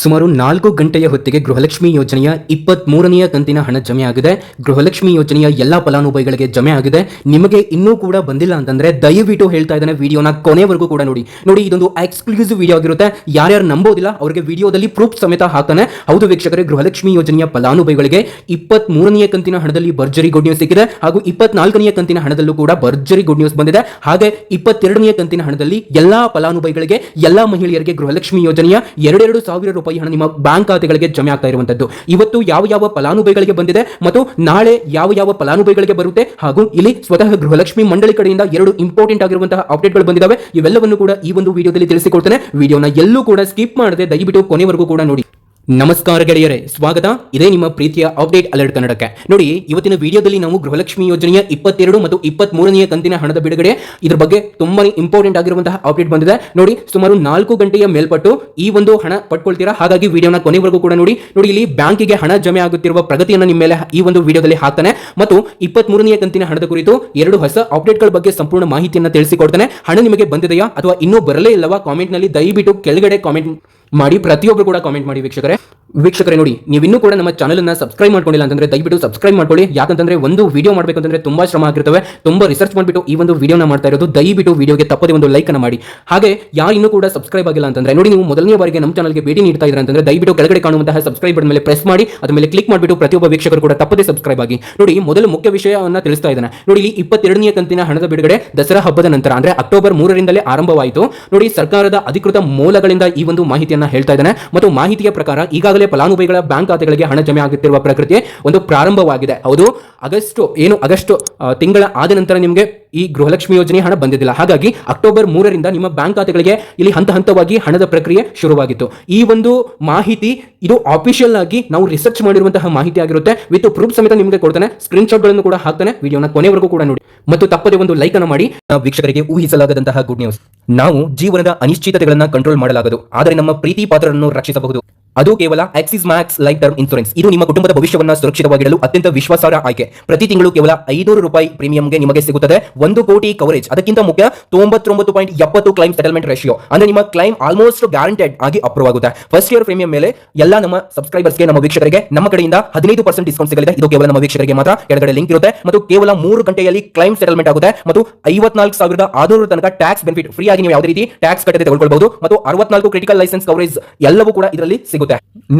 ಸುಮಾರು ನಾಲ್ಕು ಗಂಟೆಯ ಹೊತ್ತಿಗೆ ಗೃಹಲಕ್ಷ್ಮಿ ಯೋಜನೆಯ ಇಪ್ಪತ್ತ್ ಮೂರನೆಯ ಕಂತಿನ ಹಣ ಜಮೆ ಆಗಿದೆ. ಗೃಹಲಕ್ಷ್ಮಿ ಯೋಜನೆಯ ಎಲ್ಲಾ ಫಲಾನುಭವಿಗಳಿಗೆ ಜಮೆ ಆಗಿದೆ. ನಿಮಗೆ ಇನ್ನೂ ಕೂಡ ಬಂದಿಲ್ಲ ಅಂತಂದ್ರೆ ದಯವಿಟ್ಟು ಹೇಳ್ತಾ ಇದ್ದಾನೆ ವಿಡಿಯೋನ ಕೊನೆವರೆಗೂ ಕೂಡ ನೋಡಿ. ನೋಡಿ, ಇದೊಂದು ಎಕ್ಸ್ಕ್ಲೂಸಿವ್ ವಿಡಿಯೋ ಆಗಿರುತ್ತೆ. ಯಾರ್ಯಾರು ನಂಬೋದಿಲ್ಲ, ಅವರಿಗೆ ವಿಡಿಯೋದಲ್ಲಿ ಪ್ರೂಫ್ ಸಮೇತ ಹಾಕ್ತಾನೆ. ಹೌದು ವೀಕ್ಷಕರೇ, ಗೃಹಲಕ್ಷ್ಮಿ ಯೋಜನೆಯ ಫಲಾನುಭವಿಗಳಿಗೆ ಇಪ್ಪತ್ತ್ ಮೂರನೆಯ ಕಂತಿನ ಹಣದಲ್ಲಿ ಭರ್ಜರಿ ಗುಡ್ ನ್ಯೂಸ್ ಸಿಕ್ಕಿದೆ. ಹಾಗೂ ಇಪ್ಪತ್ನಾಲ್ಕನೆಯ ಕಂತಿನ ಹಣದಲ್ಲೂ ಕೂಡ ಭರ್ಜರಿ ಗುಡ್ ನ್ಯೂಸ್ ಬಂದಿದೆ. ಹಾಗೆ ಇಪ್ಪತ್ತೆರಡನೆಯ ಕಂತಿನ ಹಣದಲ್ಲಿ ಎಲ್ಲಾ ಫಲಾನುಭವಿಗಳಿಗೆ, ಎಲ್ಲಾ ಮಹಿಳೆಯರಿಗೆ ಗೃಹಲಕ್ಷ್ಮಿ ಯೋಜನೆಯ ಎರಡೆರಡು ಸಾವಿರ ರೂಪಾಯಿ ಹಣ ನಿಮ್ಮ ಬ್ಯಾಂಕ್ ಖಾತೆಗಳಿಗೆ ಜಮೆ ಆಗ್ತಾ ಇರುವಂತದ್ದು. ಇವತ್ತು ಯಾವ ಯಾವ ಫಲಾನುಭವಿಗಳಿಗೆ ಬಂದಿದೆ ಮತ್ತು ನಾಳೆ ಯಾವ ಯಾವ ಫಲಾನುಭವಿಗಳಿಗೆ ಬರುತ್ತೆ ಹಾಗೂ ಇಲ್ಲಿ ಸ್ವತಃ ಗೃಹಲಕ್ಷ್ಮಿ ಮಂಡಳಿ ಕಡೆಯಿಂದ ಎರಡು ಇಂಪಾರ್ಟೆಂಟ್ ಆಗಿರುವಂತಹ ಅಪ್ಡೇಟ್ಗಳು ಬಂದಿದ್ದಾವೆ ಇವೆಲ್ಲವನ್ನು ಕೂಡ ಈ ಒಂದು ವಿಡಿಯೋದಲ್ಲಿ ತಿಳಿಸಿಕೊಡ್ತೇನೆ. ವಿಡಿಯೋನ ಎಲ್ಲೂ ಕೂಡ ಸ್ಕಿಪ್ ಮಾಡದೆ ದಯವಿಟ್ಟು ಕೊನೆವರೆಗೂ ಕೂಡ ನೋಡಿ. ನಮಸ್ಕಾರ ಗೆಳೆಯರೇ, ಸ್ವಾಗತ. ಇದೇ ನಿಮ್ಮ ಪ್ರೀತಿಯ ಅಪ್ಡೇಟ್ ಅಲರ್ಟ್ ಕನ್ನಡಕ್ಕೆ. ನೋಡಿ, ಇವತ್ತಿನ ವಿಡಿಯೋದಲ್ಲಿ ನಾವು ಗೃಹಲಕ್ಷ್ಮಿ ಯೋಜನೆಯ ಇಪ್ಪತ್ತೆರಡು ಮತ್ತು ಇಪ್ಪತ್ತ್ ಮೂರನೆಯ ಕಂತಿನ ಹಣದ ಬಿಡುಗಡೆ, ಇದರ ಬಗ್ಗೆ ತುಂಬಾನೇ ಇಂಪಾರ್ಟೆಂಟ್ ಆಗಿರುವಂತಹ ಅಪ್ಡೇಟ್ ಬಂದಿದೆ. ನೋಡಿ, ಸುಮಾರು ನಾಲ್ಕು ಗಂಟೆಯ ಮೇಲ್ಪಟ್ಟು ಈ ಒಂದು ಹಣ ಪಡ್ಕೊಳ್ತೀರಾ? ಹಾಗಾಗಿ ವಿಡಿಯೋನ ಕೊನೆವರೆಗೂ ಕೂಡ ನೋಡಿ. ನೋಡಿ, ಇಲ್ಲಿ ಬ್ಯಾಂಕಿಗೆ ಹಣ ಜಮೆ ಆಗುತ್ತಿರುವ ಪ್ರಗತಿಯನ್ನು ನಿಮ್ಮ ಮೇಲೆ ಈ ಒಂದು ವಿಡಿಯೋದಲ್ಲಿ ಹಾಕ್ತಾನೆ. ಮತ್ತು ಇಪ್ಪತ್ತ್ ಮೂರನೆಯ ಕಂತಿನ ಹಣದ ಕುರಿತು ಎರಡು ಹೊಸ ಅಪ್ಡೇಟ್ಗಳ ಬಗ್ಗೆ ಸಂಪೂರ್ಣ ಮಾಹಿತಿಯನ್ನು ತಿಳಿಸಿಕೊಡ್ತಾನೆ. ಹಣ ನಿಮಗೆ ಬಂದಿದೆಯಾ ಅಥವಾ ಇನ್ನೂ ಬರಲೇ ಇಲ್ಲವಾ? ಕಾಮೆಂಟ್ನಲ್ಲಿ ದಯವಿಟ್ಟು ಕೆಳಗಡೆ ಕಾಮೆಂಟ್ ಮಾಡಿ ಪ್ರತಿಯೊಬ್ಬರು ಕೂಡ ಕಾಮೆಂಟ್ ಮಾಡಿ ವೀಕ್ಷಕರೇ. ವೀಕ್ಷಕರೇ ನೋಡಿ, ನೀವಿನ್ನೂ ಕೂಡ ನಮ್ಮ ಚಾನಲ್ ಅನ್ನ ಸಬ್ಸ್ಕ್ರೈಬ್ ಮಾಡ್ಕೊಂಡಿಲ್ಲ ಅಂತಂದ್ರೆ ದಯವಿಟ್ಟು ಸಬ್ಸ್ಕ್ರೈಬ್ ಮಾಡ್ಕೊಳ್ಳಿ. ಯಾಕಂತಂದ್ರೆ ಒಂದು ವಿಡಿಯೋ ಮಾಡಬೇಕಂತಂದ್ರೆ ತುಂಬಾ ಶ್ರಮ ಆಗಿರ್ತವೆ. ತುಂಬಾ ರಿಸರ್ಚ್ ಮಾಡಿಬಿಟ್ಟು ಈ ಒಂದು ವಿಡಿಯೋನ ಮಾಡ್ತಾ ಇರೋದು. ದಯವಿಟ್ಟು ವಿಡಿಯೋಗೆ ತಪ್ಪದೆ ಒಂದು ಲೈಕ್ ಅನ್ನ ಮಾಡಿ. ಹಾಗೆ ಇನ್ನೂ ಕೂಡ ಸಬ್ಸ್ಕ್ರೈಬ್ ಆಗಿಲ್ಲ ಅಂತಂದ್ರೆ, ನೋಡಿ ನೀವು ಮೊದಲನೇ ಬಾರಿಗೆ ನಮ್ಮ ಚಾನಲ್ಗೆ ಭೇಟಿ ನೀಡ್ತಾ ಇದ್ರೆ ಅಂತಂದ್ರೆ ದಯವಿಟ್ಟು ಕೆಳಗಡೆ ಕಾಣುವಂತಹ ಸಬ್ಸ್ಕ್ರೈಬ್ ಮೇಲೆ ಪ್ರೆಸ್ ಮಾಡಿ, ಅದ್ರ ಮೇಲೆ ಕ್ಲಿಕ್ ಮಾಡಿಬಿಟ್ಟು ಪ್ರತಿಯೊಬ್ಬ ವೀಕ್ಷಕರು ಕೂಡ ತಪ್ಪದೆ ಸಬ್ಸ್ಕ್ರೈಬ್ ಆಗಿ. ನೋಡಿ, ಮೊದಲು ಮುಖ್ಯ ವಿಷಯವನ್ನ ತಿಳಿಸ್ತಾ ಇದ್ದಾನೆ. ನೋಡಿ, ಇಲ್ಲಿ ಇಪ್ಪತ್ತೆರಡನೇ ಕಂತಿನ ಹಣದ ಬಿಡುಗಡೆ ದಸರಾ ಹಬ್ಬದ ನಂತರ, ಅಂದ್ರೆ ಅಕ್ಟೋಬರ್ ಮೂರರಿಂದಲೇ ಆರಂಭವಾಯಿತು. ನೋಡಿ, ಸರ್ಕಾರದ ಅಧಿಕೃತ ಮೂಲಗಳಿಂದ ಈ ಒಂದು ಮಾಹಿತಿಯನ್ನ ಹೇಳ್ತಾ ಇದ್ದಾನೆ. ಮತ್ತು ಮಾಹಿತಿಯ ಪ್ರಕಾರ ಈಗಾಗಲೇ ಫಲಾನುಭವಿಗಳ ಬ್ಯಾಂಕ್ ಖಾತೆಗಳಿಗೆ ಹಣ ಜಮೆ ಆಗುತ್ತಿರುವ ಪ್ರಕೃತಿ ಒಂದು ಪ್ರಾರಂಭವಾಗಿದೆ. ಹೌದು, ಆಗಸ್ಟ್, ಏನು, ಆಗಸ್ಟ್ ತಿಂಗಳ ಆದ ನಂತರ ನಿಮಗೆ ಈ ಗೃಹಲಕ್ಷ್ಮಿ ಯೋಜನೆ ಹಣ ಬಂದಿದ್ದಿಲ್ಲ. ಹಾಗಾಗಿ ಅಕ್ಟೋಬರ್ ಮೂರರಿಂದ ನಿಮ್ಮ ಬ್ಯಾಂಕ್ ಖಾತೆಗಳಿಗೆ ಇಲ್ಲಿ ಹಂತ ಹಂತವಾಗಿ ಹಣದ ಪ್ರಕ್ರಿಯೆ ಶುರುವಾಗಿತ್ತು. ಈ ಒಂದು ಮಾಹಿತಿ, ಇದು ಆಫಿಷಿಯಲ್ ಆಗಿ ನಾವು ರಿಸರ್ಚ್ ಮಾಡಿರುವಂತಹ ಮಾಹಿತಿ ಆಗಿರುತ್ತೆ. ವಿತ್ ಪ್ರೂಫ್ ಸಮೇತ ನಿಮಗೆ ಕೊಡ್ತಾನೆ. ಸ್ಕ್ರೀನ್ಗಳನ್ನು ಕೂಡ ಹಾಕ್ತಾನೆ. ವಿಡಿಯೋನ ಕೊನೆವರೆಗೂ ಕೂಡ ನೋಡಿ. ಮತ್ತು ತಪ್ಪದೆ ಒಂದು ಲೈಕ್ ಅನ್ನು ಮಾಡಿ. ನಾವು ವೀಕ್ಷಕರಿಗೆ ಊಹಿಸಲಾಗದಂತಹ ಗುಡ್ ನ್ಯೂಸ್ ನಾವು ಜೀವನದ ಅನಿಶ್ಚಿತತೆಗಳನ್ನು ಕಂಟ್ರೋಲ್ ಮಾಡಲಾಗದು. ಆದರೆ ನಮ್ಮ ಪ್ರೀತಿ ಪಾತ್ರರನ್ನು ರಕ್ಷಿಸಬಹುದು. ಅದು ಕೇವಲ Axis Max Life term insurance ಇದು ನಿಮ್ಮ ಕುಟುಂಬದ ಭವಿಷ್ಯವನ್ನ ಸುರಕ್ಷಿತವಾಗಿಡಲು ಅತ್ಯಂತ ವಿಶ್ವಾಸಾರ್ಹ ಆಯ್ಕೆ. ಪ್ರತಿ ತಿಂಗಳು ಕೇವಲ ಐನೂರು ರೂಪಾಯಿ ಪ್ರೀಮಿಯಂಗೆ ನಿಮಗೆ ಸಿಗುತ್ತದೆ. ಒಂದು ಕೋಟಿ ಕವರೇಜ್ ಅದಕ್ಕಿಂತ ಮುಖ್ಯ ತೊಂಬತ್ತೊಂಬತ್ತು ಪಾಯಿಂಟ್ ಎಪ್ಪತ್ತು ಕ್ಲೈಮ್ ಸೆಟಲ್ಮೆಂಟ್ ರೇಷಿಯೋ ಅಂದ್ರೆ ನಿಮ್ಮ ಕ್ಲೈಮ್ ಆಲ್ಮೋಸ್ಟ್ ಗ್ಯಾರಂಟೆಡ್ ಆಗಿ ಅಪ್ರೂವ್ ಆಗುತ್ತೆ. ಫಸ್ಟ್ ಇಯರ್ ಪ್ರೀಮಿಯಂ ಮೇಲೆ ಎಲ್ಲ ನಮ್ಮ ಸಬ್ಸ್ಕ್ರೈಬರ್ಸ್ಗೆ ನಮ್ಮ ವೀಕ್ಷಕರಿಗೆ, ನಮ್ಮ ಕಡೆಯಿಂದ ಹದಿನೈದು ಪರ್ಸೆಂಟ್ ಡಿಸ್ಕೌಂಟ್ ಸಿಗಲಿದೆ. ಇದು ಕೇವಲ ನಮ್ಮ ವೀಕ್ಷಕರಿಗೆ ಮಾತ್ರ. ಕೆಳಗಡೆ ಲಿಂಕ್ ಇರುತ್ತೆ. ಮತ್ತು ಕೇವಲ ಮೂರು ಗಂಟೆಯಲ್ಲಿ ಕ್ಲೈಮ್ ಸೆಟಲ್ಮೆಂಟ್ ಆಗುತ್ತೆ. ಮತ್ತು ಐವತ್ನಾಲ್ಕು ಸಾವಿರದ ಆರುನೂರು ತನಕ ಟ್ಯಾಕ್ಸ್ ಬೆನಿಫಿಟ್ ಫ್ರೀ ಆಗಿ ನೀವು ಯಾವುದೇ ರೀತಿ ಟ್ಯಾಕ್ಸ್ ಕಟ್ಟದೆ ತೆಗೆದುಕೊಳ್ಳಬಹುದು ಮತ್ತು ಅರವತ್ನಾಲ್ಕು ಕ್ರಿಟಿಕಲ್ ಲೈಸೆನ್ಸ್ ಕವರೇಜ್ ಎಲ್ಲವೂ ಕೂಡ ಇದರಲ್ಲಿ ಸಿಗುತ್ತೆ.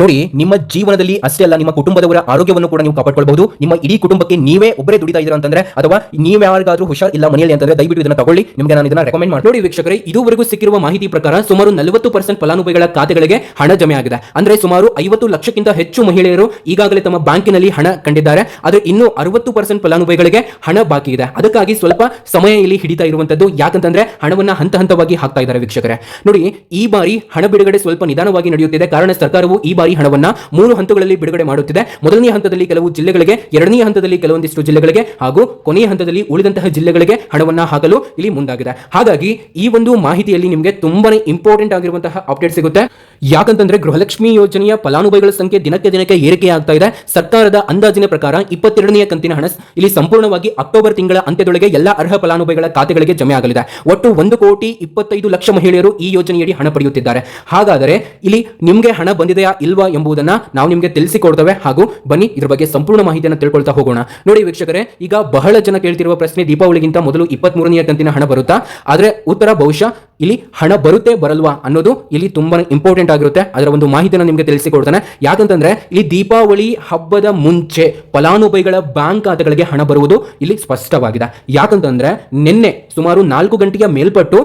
ನೋಡಿ, ನಿಮ್ಮ ಜೀವನದಲ್ಲಿ ಅಷ್ಟೇ ಅಲ್ಲ, ನಿಮ್ಮ ಕುಟುಂಬದವರ ಆರೋಗ್ಯವನ್ನು ಕೂಡ ನೀವು ಕಾಪಾಡ್ಕೊಳ್ಬಹುದು. ನಿಮ್ಮ ಇಡೀ ಕುಟುಂಬಕ್ಕೆ ನೀವೇ ಒಬ್ಬರೇ ದುಡಿತಾ ಇದ್ದೀರಾ ಅಂತಂದ್ರೆ, ಅಥವಾ ನೀವು ಯಾರಿಗಾದ್ರೂ ಹುಷಾರ್ ಇಲ್ಲ ಮನೆಯಲ್ಲಿ ಅಂತಂದ್ರೆ ದಯವಿಟ್ಟು ಇದನ್ನ ತಗೊಳ್ಳಿ. ನಿಮಗೆ ನಾನು ಇದನ್ನ ರೆಕಮೆಂಡ್ ಮಾಡಿ ನೋಡಿ ವೀಕ್ಷಕರೇ, ಇದುವರೆಗೂ ಸಿಕ್ಕಿರುವ ಮಾಹಿತಿ ಪ್ರಕಾರ ಸುಮಾರು ನಲವತ್ತು ಪರ್ಸೆಂಟ್ ಫಲಾನುಭವಿಗಳ ಖಾತೆಗಳಿಗೆ ಹಣ ಜಮೆ ಆಗಿದೆ. ಅಂದ್ರೆ ಸುಮಾರು ಐವತ್ತು ಲಕ್ಷಕ್ಕಿಂತ ಹೆಚ್ಚು ಮಹಿಳೆಯರು ಈಗಾಗಲೇ ತಮ್ಮ ಬ್ಯಾಂಕಿನಲ್ಲಿ ಹಣ ಕಂಡಿದ್ದಾರೆ. ಆದರೆ ಇನ್ನು ಅರವತ್ತು ಪರ್ಸೆಂಟ್ ಫಲಾನುಭವಿಗಳಿಗೆ ಹಣ ಬಾಕಿ ಇದೆ. ಅದಕ್ಕಾಗಿ ಸ್ವಲ್ಪ ಸಮಯ ಇಲ್ಲಿ ಹಿಡಿತಾ ಇರುವಂತದ್ದು ಯಾಕಂತಂದ್ರೆ ಹಣವನ್ನ ಹಂತ ಹಂತವಾಗಿ ಹಾಕ್ತಾ ಇದ್ದಾರೆ ವೀಕ್ಷಕರೇ. ನೋಡಿ, ಈ ಬಾರಿ ಹಣ ಬಿಡುಗಡೆ ಸ್ವಲ್ಪ ನಿಧಾನವಾಗಿ ನಡೆಯುತ್ತಿದೆ. ಕಾರಣ ಸರ್ಕಾರವು ಈ ಬಾರಿ ಹಣವನ್ನ ಮೂರು ಹಂತಗಳಲ್ಲಿ ಬಿಡುಗಡೆ ಮಾಡುತ್ತಿದೆ. ಮೊದಲನೇ ಹಂತದಲ್ಲಿ ಕೆಲವು ಜಿಲ್ಲೆಗಳಿಗೆ, ಎರಡನೇ ಹಂತದಲ್ಲಿ ಕೆಲವೊಂದಿಷ್ಟು ಜಿಲ್ಲೆಗಳಿಗೆ ಹಾಗೂ ಕೊನೆಯ ಹಂತದಲ್ಲಿ ಉಳಿದಂತಹ ಜಿಲ್ಲೆಗಳಿಗೆ ಹಣವನ್ನ ಹಾಕಲು ಇಲ್ಲಿ ಮುಂದಾಗಿದೆ. ಹಾಗಾಗಿ ಈ ಒಂದು ಮಾಹಿತಿಯಲ್ಲಿ ನಿಮಗೆ ತುಂಬಾನೇ ಇಂಪಾರ್ಟೆಂಟ್ ಆಗಿರುವಂತಹ ಅಪ್ಡೇಟ್ ಸಿಗುತ್ತೆ. ಯಾಕಂತಂದ್ರೆ ಗೃಹಲಕ್ಷ್ಮಿ ಯೋಜನೆಯ ಫಲಾನುಭವಿಗಳ ಸಂಖ್ಯೆ ದಿನಕ್ಕೆ ದಿನಕ್ಕೆ ಏರಿಕೆ ಆಗ್ತಾ ಇದೆ. ಸರ್ಕಾರದ ಅಂದಾಜಿನ ಪ್ರಕಾರ ಇಪ್ಪತ್ತೆರಡನೆಯ ಕಂತಿನ ಹಣ ಇಲ್ಲಿ ಸಂಪೂರ್ಣವಾಗಿ ಅಕ್ಟೋಬರ್ ತಿಂಗಳ ಅಂತ್ಯದೊಳಗೆ ಎಲ್ಲ ಅರ್ಹ ಫಲಾನುಭವಿಗಳ ಖಾತೆಗಳಿಗೆ ಜಮೆ ಆಗಲಿದೆ. ಒಟ್ಟು ಒಂದು ಕೋಟಿ ಇಪ್ಪತ್ತೈದು ಲಕ್ಷ ಮಹಿಳೆಯರು ಈ ಯೋಜನೆಯಡಿ ಹಣ ಪಡೆಯುತ್ತಿದ್ದಾರೆ. ಹಾಗಾದರೆ ಇಲ್ಲಿ ನಿಮಗೆ ಹಣ ಬಂದಿದೆಯಾ ಇಲ್ವಾ ಎಂಬುದನ್ನ ನಾವು ನಿಮಗೆ ತಿಳಿಸಿಕೊಡ್ತೇವೆ. ಹಾಗೂ ಬನ್ನಿ ಇದ್ರ ಬಗ್ಗೆ ಸಂಪೂರ್ಣ ಮಾಹಿತಿಯನ್ನು ತಿಳ್ಕೊಳ್ತಾ ಹೋಗೋಣ. ನೋಡಿ ವೀಕ್ಷಕರೇ, ಈಗ ಬಹಳ ಜನ ಕೇಳ್ತಿರುವ ಪ್ರಶ್ನೆ ದೀಪಾವಳಿಗಿಂತ ಮೊದಲು ಇಪ್ಪತ್ತ್ ಮೂರನೆಯ ಕಂತಿನ ಹಣ ಬರುತ್ತಾ? ಆದರೆ ಉತ್ತರ ಬಹುಶಃ ಇಲ್ಲಿ ಹಣ ಬರುತ್ತೆ ಬರಲ್ವಾ ಅನ್ನೋದು ಇಲ್ಲಿ ತುಂಬಾ ಇಂಪಾರ್ಟೆಂಟ್ ಆಗಿರುತ್ತೆ. ಅದರ ಒಂದು ಮಾಹಿತಿಯನ್ನು ನಿಮಗೆ ತಿಳಿಸಿಕೊಡ್ತಾನೆ. ಯಾಕಂತಂದ್ರೆ ಇಲ್ಲಿ ದೀಪಾವಳಿ ಹಬ್ಬದ ಮುಂಚೆ ಫಲಾನುಭವಿಗಳ ಬ್ಯಾಂಕ್ ಖಾತೆಗಳಿಗೆ ಹಣ ಬರುವುದು ಇಲ್ಲಿ ಸ್ಪಷ್ಟವಾಗಿದೆ. ಯಾಕಂತಂದ್ರೆ ನಿನ್ನೆ ಸುಮಾರು ನಾಲ್ಕು ಗಂಟೆಯ ಮೇಲ್ಪಟ್ಟು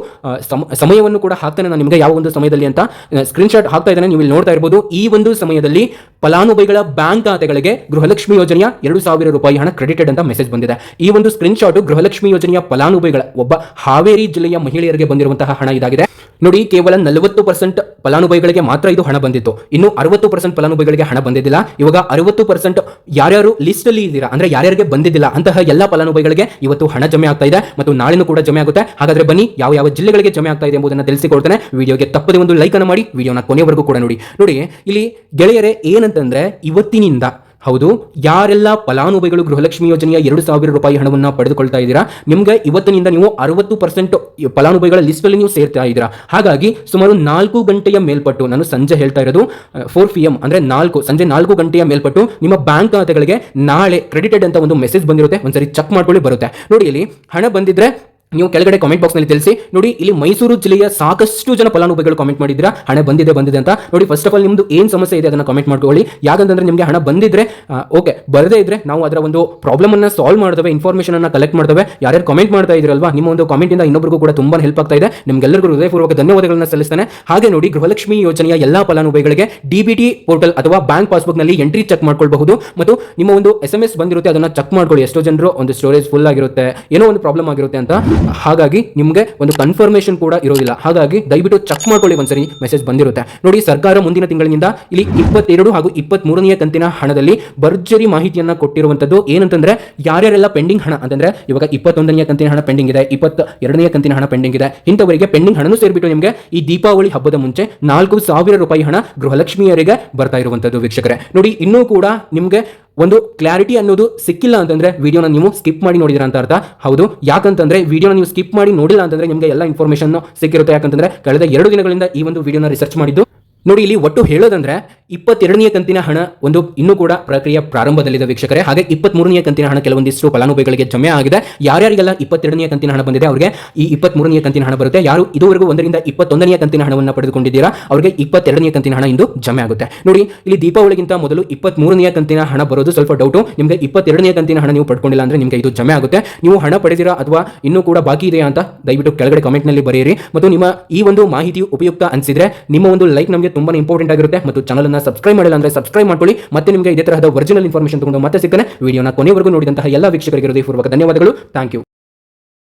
ಸಮಯವನ್ನು ಕೂಡ ಹಾಕ್ತಾನೆ ನಾನು ನಿಮಗೆ ಯಾವ ಒಂದು ಸಮಯದಲ್ಲಿ ಅಂತ. ಸ್ಕ್ರೀನ್ ಶಾಟ್ ಹಾಕ್ತಾ ಇದ್ದಾನೆ, ನೀವು ಇಲ್ಲಿ ನೋಡ್ತಾ ಇರ್ಬೋದು. ಈ ಒಂದು ಸಮಯದಲ್ಲಿ ಫಲಾನುಭವಿಗಳ ಬ್ಯಾಂಕ್ ಖಾತೆಗಳಿಗೆ ಗೃಹಲಕ್ಷ್ಮಿ ಯೋಜನೆಯ ಎರಡು ಸಾವಿರ ರೂಪಾಯಿ ಹಣ ಕ್ರೆಡಿಟೆಡ್ ಅಂತ ಮೆಸೇಜ್ ಬಂದಿದೆ. ಈ ಒಂದು ಸ್ಕ್ರೀನ್ ಶಾಟ್ ಗೃಹಲಕ್ಷ್ಮಿ ಯೋಜನೆಯ ಫಲಾನುಭವಿಗಳ, ಒಬ್ಬ ಹಾವೇರಿ ಜಿಲ್ಲೆಯ ಮಹಿಳೆಯರಿಗೆ ಬಂದಿರುವಂತಹ ಹಣ ಇದಾಗಿದೆ. ನೋಡಿ, ಕೇವಲ ನಲವತ್ತು ಪರ್ಸೆಂಟ್ ಫಲಾನುಭವಿಗಳಿಗೆ ಮಾತ್ರ ಇದು ಹಣ ಬಂದಿತ್ತು. ಇನ್ನು ಅರವತ್ತು ಪರ್ಸೆಂಟ್ ಫಲಾನುಭವಿಗಳಿಗೆ ಹಣ ಬಂದಿದ್ದಿಲ್ಲ. ಇವಾಗ ಅರವತ್ತು ಪರ್ಸೆಂಟ್ ಯಾರ್ಯಾರು ಲಿಸ್ಟ್ ಅಲ್ಲಿ ಇದ್ದೀರಾ? ಅಂದ್ರೆ ಯಾರ್ಯಾರಿಗೆ ಬಂದಿದ್ದಿಲ್ಲ? ಅಂತಹ ಎಲ್ಲ ಫಲಾನುಭವಿಗಳಿಗೆ ಇವತ್ತು ಹಣ ಜಮೆ ಆಗ್ತಾ ಇದೆ ಮತ್ತು ನಾಳೆನೂ ಕೂಡ ಜಮೆ ಆಗುತ್ತೆ. ಹಾಗಾದ್ರೆ ಬನ್ನಿ, ಯಾವ ಯಾವ ಜಿಲ್ಲೆಗಳಿಗೆ ಜಮೆ ಆಗ್ತಾ ಇದೆ ಎಂಬುದನ್ನು ತಿಳಿಸಿಕೊಡ್ತೇನೆ. ವಿಡಿಯೋಗೆ ತಪ್ಪದೆ ಒಂದು ಲೈಕ್ ಅನ್ನು ಮಾಡಿ, ವಿಡಿಯೋನ ಕೊನೆವರೆಗೂ ಕೂಡ ನೋಡಿ. ನೋಡಿ, ಇಲ್ಲಿ ಗೆಳೆಯರೇ ಏನಂತಂದ್ರೆ, ಇವತ್ತಿನಿಂದ ಹೌದು, ಯಾರೆಲ್ಲ ಫಲಾನುಭವಿಗಳು ಗೃಹಲಕ್ಷ್ಮಿ ಯೋಜನೆಯ ಎರಡು ಸಾವಿರ ರೂಪಾಯಿ ಹಣವನ್ನು ಪಡೆದುಕೊಳ್ತಾ ಇದ್ದೀರಾ? ನಿಮಗೆ ಇವತ್ತಿನಿಂದ ನೀವು ಅರವತ್ತು ಪರ್ಸೆಂಟ್ ಫಲಾನುಭವಿಗಳ ಲಿಸ್ಟಲ್ಲಿ ನೀವು ಸೇರ್ತಾ ಇದ್ದೀರಾ. ಹಾಗಾಗಿ ಸುಮಾರು ನಾಲ್ಕು ಗಂಟೆಯ ಮೇಲ್ಪಟ್ಟು, ನಾನು ಸಂಜೆ ಹೇಳ್ತಾ ಇರೋದು ಫೋರ್ ಪಿ ಎಂ ಅಂದ್ರೆ ನಾಲ್ಕು, ಸಂಜೆ ನಾಲ್ಕು ಗಂಟೆಯ ಮೇಲ್ಪಟ್ಟು ನಿಮ್ಮ ಬ್ಯಾಂಕ್ ಖಾತೆಗಳಿಗೆ ನಾಳೆ ಕ್ರೆಡಿಟೆಡ್ ಅಂತ ಒಂದು ಮೆಸೇಜ್ ಬಂದಿರುತ್ತೆ. ಒಂದ್ಸರಿ ಚೆಕ್ ಮಾಡ್ಕೊಳ್ಳಿ, ಬರುತ್ತೆ. ನೋಡಿ ಇಲ್ಲಿ ಹಣ ಬಂದಿದ್ರೆ ನೀವು ಕೆಳಗಡೆ ಕಾಮೆಂಟ್ ಬಾಕ್ಸ್ನಲ್ಲಿ ತಿಳಿಸಿ. ನೋಡಿ, ಇಲ್ಲಿ ಮೈಸೂರು ಜಿಲ್ಲೆಯ ಸಾಕಷ್ಟು ಜನ ಫಲಾನುಭವಿಗಳು ಕಾಮೆಂಟ್ ಮಾಡಿದ್ರೆ ಹಣ ಬಂದಿದೆ ಬಂದಿದೆ ಅಂತ. ನೋಡಿ ಫಸ್ಟ್ ಆಫ್ ಆಲ್ ನಿಮ್ದು ಏನು ಸಮಸ್ಯೆ ಇದೆ ಅದನ್ನ ಕಾಮೆಂಟ್ ಮಾಡ್ಕೊಳ್ಳಿ. ಯಾಕಂತಂದ್ರೆ ನಿಮಗೆ ಹಣ ಬಂದಿದ್ರೆ ಓಕೆ ಬರದೇ ಇದ್ರೆ ನಾವು ಅದರ ಒಂದು ಪ್ರಾಬ್ಲಮ್ ಅನ್ನ ಸಾಲ್ವ್ ಮಾಡ್ತೇವೆ ಇನ್ಫಾರ್ಮೇಷನ್ ಅನ್ನ ಕಲೆಕ್ಟ್ ಮಾಡ್ತೇವೆ. ಯಾರ್ಯಾರು ಕಾಮೆಂಟ್ ಮಾಡ್ತಾ ಇದ್ರಲ್ವಾ ನಿಮ್ಮ ಒಂದು ಕಾಮೆಂಟ್ ಇಂದ ಇನ್ನೊಬ್ಬರಿಗೂ ಕೂಡ ತುಂಬಾ ಹೆಲ್ಪ್ ಆಗ್ತಾ ಇದೆ. ನಿಮ್ಗೆಲ್ಲರಿಗೂ ಹೃದಯಪೂರ್ವಕ ಧನ್ಯವಾದಗಳನ್ನ ಸಲ್ಲಿಸ್ತಾನೆ. ಹಾಗೆ ನೋಡಿ, ಗೃಹಲಕ್ಷ್ಮಿ ಯೋಜನೆಯ ಎಲ್ಲಾ ಫಲಾನುಭವಿಗಳಿಗೆ ಡಿಬಿಟಿ ಪೋರ್ಟಲ್ ಅಥವಾ ಬ್ಯಾಂಕ್ ಪಾಸ್ಬುಕ್ನಲ್ಲಿ ಎಂಟ್ರಿ ಚೆಕ್ ಮಾಡ್ಕೊಳ್ಬಹುದು. ಮತ್ತು ನಿಮ್ಮ ಒಂದು ಎಸ್ ಎಂ ಎಸ್ ಬಂದಿರುತ್ತೆ, ಅದನ್ನ ಚೆಕ್ ಮಾಡ್ಕೊಳ್ಳಿ. ಎಷ್ಟೋ ಜನರು ಒಂದು ಸ್ಟೋರೇಜ್ ಫುಲ್ ಆಗಿರುತ್ತೆ, ಏನೋ ಒಂದು ಪ್ರಾಬ್ಲಮ್ ಆಗಿರುತ್ತೆ ಅಂತ. ಹಾಗಾಗಿ ನಿಮಗೆ ಒಂದು ಕನ್ಫರ್ಮೇಷನ್ ಕೂಡ ಇರೋದಿಲ್ಲ. ಹಾಗಾಗಿ ದಯವಿಟ್ಟು ಚೆಕ್ ಮಾಡ್ಕೊಳ್ಳಿ ಒಂದ್ಸರಿ ಮೆಸೇಜ್ ಬಂದಿರುತ್ತೆ. ನೋಡಿ, ಸರ್ಕಾರ ಮುಂದಿನ ತಿಂಗಳಿನಿಂದ ಇಲ್ಲಿ ಇಪ್ಪತ್ತೆರಡು ಹಾಗೂ ಇಪ್ಪತ್ತ್ ಮೂರನೆಯ ಕಂತಿನ ಹಣದಲ್ಲಿ ಭರ್ಜರಿ ಮಾಹಿತಿಯನ್ನು ಕೊಟ್ಟಿರುವಂತದ್ದು ಏನಂತಂದ್ರೆ ಯಾರ್ಯಾರೆಲ್ಲ ಪೆಂಡಿಂಗ್ ಹಣ ಅಂತಂದ್ರೆ ಇವಾಗ ಇಪ್ಪತ್ತೊಂದನೆಯ ಕಂತಿನ ಹಣ ಪೆಂಡಿಂಗ್ ಇದೆ ಇಪ್ಪತ್ತ ಎರಡನೆಯ ಕಂತಿನ ಹಣ ಪೆಂಡಿಂಗ್ ಇದೆ. ಇಂಥವರಿಗೆ ಪೆಂಡಿಂಗ್ ಹಣನು ಸೇರಿಬಿಟ್ಟು ನಿಮಗೆ ಈ ದೀಪಾವಳಿ ಹಬ್ಬದ ಮುಂಚೆ ನಾಲ್ಕು ಸಾವಿರ ರೂಪಾಯಿ ಹಣ ಗೃಹಲಕ್ಷ್ಮಿಯರಿಗೆ ಬರ್ತಾ ಇರುವಂಥದ್ದು ವೀಕ್ಷಕರೇ. ನೋಡಿ, ಇನ್ನೂ ಕೂಡ ನಿಮಗೆ ಒಂದು ಕ್ಲಾರಿಟಿ ಅನ್ನೋದು ಸಿಕ್ಕಿಲ್ಲ ಅಂತಂದ್ರೆ ವಿಡಿಯೋನ ನೀವು ಸ್ಕಿಪ್ ಮಾಡಿ ನೋಡಿದ್ರ ಅಂತ ಅರ್ಥ. ಹೌದು, ಯಾಕಂತಂದ್ರೆ ವಿಡಿಯೋನ ನೀವು ಸ್ಕಿಪ್ ಮಾಡಿ ನೋಡಿಲ್ಲ ಅಂತಂದ್ರೆ ನಿಮಗೆ ಎಲ್ಲ ಇನ್ಫಾರ್ಮೇಷನ್ ಸಿಕ್ಕಿರುತ್ತೆ. ಯಾಕಂತಂದ್ರೆ ಕಳೆದ ಎರಡು ದಿನಗಳಿಂದ ಈ ಒಂದು ವಿಡಿಯೋನ ರಿಸರ್ಚ್ ಮಾಡಿದ್ದು. ನೋಡಿ, ಇಲ್ಲಿ ಒಟ್ಟು ಹೇಳೋದಂದ್ರೆ ಇಪ್ಪತ್ತೆರಡನೆಯ ಕಂತಿನ ಹಣ ಒಂದು ಇನ್ನೂ ಕೂಡ ಪ್ರಕ್ರಿಯೆ ಪ್ರಾರಂಭದಲ್ಲಿದೆ ವೀಕ್ಷಕರೇ. ಹಾಗೆ ಇಪ್ಪತ್ಮೂರನೇ ಕಂತಿನ ಹಣ ಕೆಲವೊಂದಿಷ್ಟು ಫಲಾನುಭವಿಗಳಿಗೆ ಜಮೆ ಆಗಿದೆ. ಯಾರ್ಯಾರಿಗೆಲ್ಲ ಇಪ್ಪತ್ತೆರಡನೇ ಕಂತಿನ ಹಣ ಬಂದಿದೆ ಅವರಿಗೆ ಈ ಇಪ್ಪತ್ಮೂರನೇ ಕಂತಿನ ಹಣ ಬರುತ್ತೆ. ಯಾರು ಇದುವರೆಗೂ ಒಂದರಿಂದ ಇಪ್ಪತ್ತೊಂದನೆಯ ಕಂತಿನ ಹಣವನ್ನು ಪಡೆದುಕೊಂಡಿದ್ದೀರಾ, ಅವರಿಗೆ ಇಪ್ಪತ್ತೆರಡನೇ ಕಂತಿನ ಹಣ ಇಂದು ಜಮೆ ಆಗುತ್ತೆ. ನೋಡಿ, ಇಲ್ಲಿ ದೀಪಾವಳಿಗಿಂತ ಮೊದಲು ಇಪ್ಪತ್ಮೂರನೆಯ ಕಂತಿನ ಹಣ ಬರೋದು ಸ್ವಲ್ಪ ಡೌಟು. ನಿಮಗೆ ಇಪ್ಪತ್ತೆರಡನೇ ಕಂತಿನ ಹಣ ನೀವು ಪಡ್ಕೊಂಡಿಲ್ಲ ಅಂದ್ರೆ ನಿಮಗೆ ಇದು ಜಮೆ ಆಗುತ್ತೆ. ನೀವು ಹಣ ಪಡೆದಿರಾ ಅಥವಾ ಇನ್ನೂ ಕೂಡ ಬಾಕಿ ಇದೆಯಾ ಅಂತ ದಯವಿಟ್ಟು ಕೆಳಗಡೆ ಕಮೆಂಟ್ನಲ್ಲಿ ನಲ್ಲಿ ಬರೆಯಿರಿ. ಮತ್ತು ನಿಮ್ಮ ಈ ಒಂದು ಮಾಹಿತಿಯು ಉಪಯುಕ್ತ ಅನಿಸಿದ್ರೆ ನಿಮ್ಮ ಒಂದು ಲೈಕ್ ನಮಗೆ ತುಂಬಾ ಇಂಪಾರ್ಟೆಂಟ್ ಆಗಿರುತ್ತೆ. ಮತ್ತು ಚಾನಲ್ ಅನ್ನ ಸಬ್ಸ್ಕ್ರೈಬ್ ಮಾಡಿಲ್ಲ ಅಂದ್ರೆ ಸಬ್ಸ್ಕ್ರೈಬ್ ಮಾಡ್ಕೊಳ್ಳಿ. ಮತ್ತೆ ನಿಮಗೆ ಇದೇ ತರಹದ ಒರಿಜಿನಲ್ ಇನ್ಫಾರ್ಮೇಷನ್ ತಗೊಂಡು ಮತ್ತೆ ಸಿಗ್ತಾನೆ. ವಿಡಿಯೋನ ಕೊನೆವರೆಗೂ ನೋಡಿದಂತಹ ಎಲ್ಲ ವೀಕ್ಷಕರಿಗೆ ಹೃದಯಪೂರ್ವಕ ಧನ್ಯವಾದಗಳು. Thank you